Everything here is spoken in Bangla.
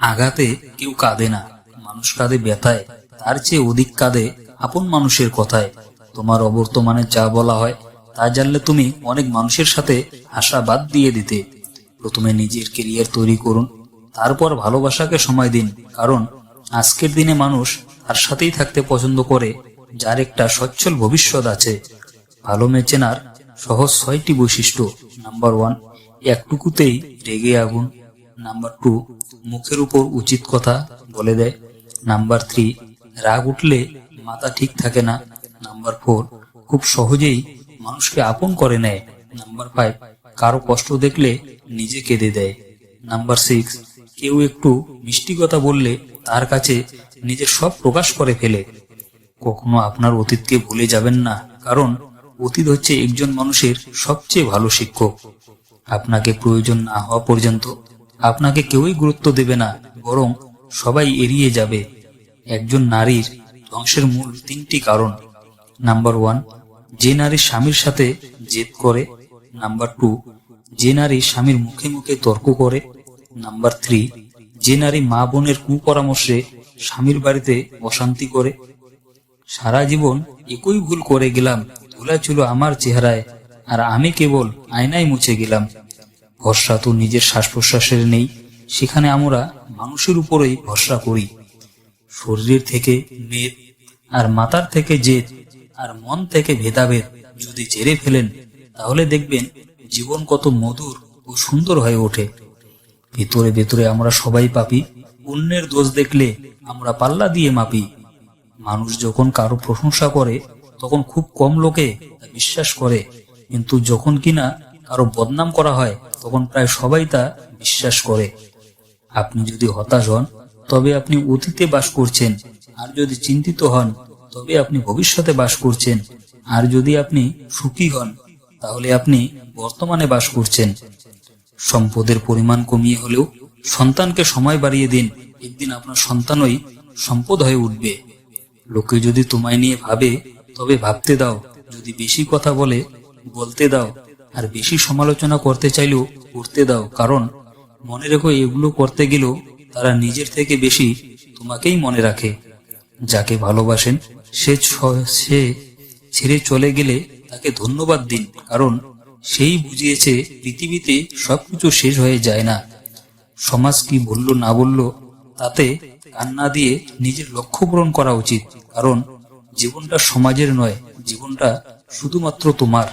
আঘাতে কেউ কাঁদে না। মানুষ কাঁদে ব্যথায়। তার চেয়ে অধিক কাঁদে আপন মানুষের কথায়। তোমার অবর্তমানে যা বলা হয়, তা জানলে তুমি অনেক মানুষের সাথে আশা বাদ দিয়ে দিতে। প্রথমে নিজের কেরিয়ার তৈরি করুন। তারপর ভালোবাসাকে সময় দিন। কারণ আজকের দিনে মানুষ তার সাথেই থাকতে পছন্দ করে, যার একটা সচ্ছল ভবিষ্যৎ আছে। ভালো মেয়ে চেনার সহজ ছয়টি বৈশিষ্ট্য। নাম্বার ওয়ান, একটুকুতেই রেগে আগুন। নাম্বার টু মুখের উপর উচিত কথা বলে দেয়। নাম্বার থ্রি, রাগ উঠলে মাথা ঠিক থাকে না। নাম্বার ফোর, খুব সহজেই মানুষকে আপন করে নেয়। নাম্বার ফাইভ, কারও কষ্ট দেখলে নিজে কেঁদে দেয়। নাম্বার সিক্স, কেউ একটু মিষ্টি কথা বললে তার কাছে নিজের সব প্রকাশ করে ফেলে। কখনো আপনার অতীতকে ভুলে যাবেন না, কারণ অতীত হচ্ছে একজন মানুষের সবচেয়ে ভালো শিক্ষক। আপনাকে প্রয়োজন না হওয়া পর্যন্ত আপনাকে কেউই গুরুত্ব দেবে না, বরং সবাই এড়িয়ে যাবে। একজন নারীর ধ্বংসের মূল তিনটি কারণ। নাম্বার ওয়ান, যে নারী স্বামীর সাথে জেদ করে। নাম্বার টু, যে নারী স্বামীর মুখে মুখে তর্ক করে। নাম্বার থ্রি, যে নারী মা বোনের কুপরামর্শে স্বামীর বাড়িতে অশান্তি করে। সারা জীবন একই ভুল করে গেলাম ধুলা ছিল আমার চেহারায়, আর আমি কেবল আয়নায় মুছে গেলাম। ভরসা তো নিজের শ্বাস প্রশ্বাসের নেই, সেখানে আমরা মানুষের উপরেই ভরসা করি। শরীরের থেকে মেদ আর মাথার থেকে জেদ আর মন থেকে ভেদাভেদ যদি জেরে ফেলেন, তাহলে দেখবেন জীবন কত মধুর ও সুন্দর হয়ে ওঠে। ভেতরে ভেতরে আমরা সবাই পাপি, অন্যের দোষ দেখলে আমরা পাল্লা দিয়ে মাপি। মানুষ যখন কারও প্রশংসা করে, তখন খুব কম লোকে বিশ্বাস করে, কিন্তু যখন কিনা কারও বদনাম করা হয়, তখন প্রায় সবাই তা বিশ্বাস করে। আপনি যদি হতাশ হন, তবে আপনি অতীতে বাস করছেন। আর যদি চিন্তিত হন, তবে আপনি ভবিষ্যতে বাস করছেন। আর যদি আপনি সুখী হন, তাহলে আপনি বর্তমানে বাস করছেন। সম্পদের পরিমাণ কমিয়ে হলেও সন্তানকে সময় বাড়িয়ে দিন। একদিন আপনার সন্তানই সম্পদ হয়ে উঠবে। লোকে যদি তোমায় নিয়ে ভাবে, তবে ভাবতে দাও। যদি বেশি কথা বলে, বলতে দাও। আর বেশি সমালোচনা করতে চাইলেও করতে দাও, কারণ মনে রেখো এগুলো করতে গেলেও তারা নিজের থেকে বেশি তোমাকেই মনে রাখে। যাকে ভালোবাসেন, সে সে ছেড়ে চলে গেলে তাকে ধন্যবাদ দিন, কারণ সেই বুঝিয়েছে পৃথিবীতে সবকিছু শেষ হয়ে যায় না। সমাজ কি বলল, না বলল, তাতে কান্না দিয়ে নিজের লক্ষ্য পূরণ করা উচিত, কারণ জীবনটা সমাজের নয়, জীবনটা শুধুমাত্র তোমার।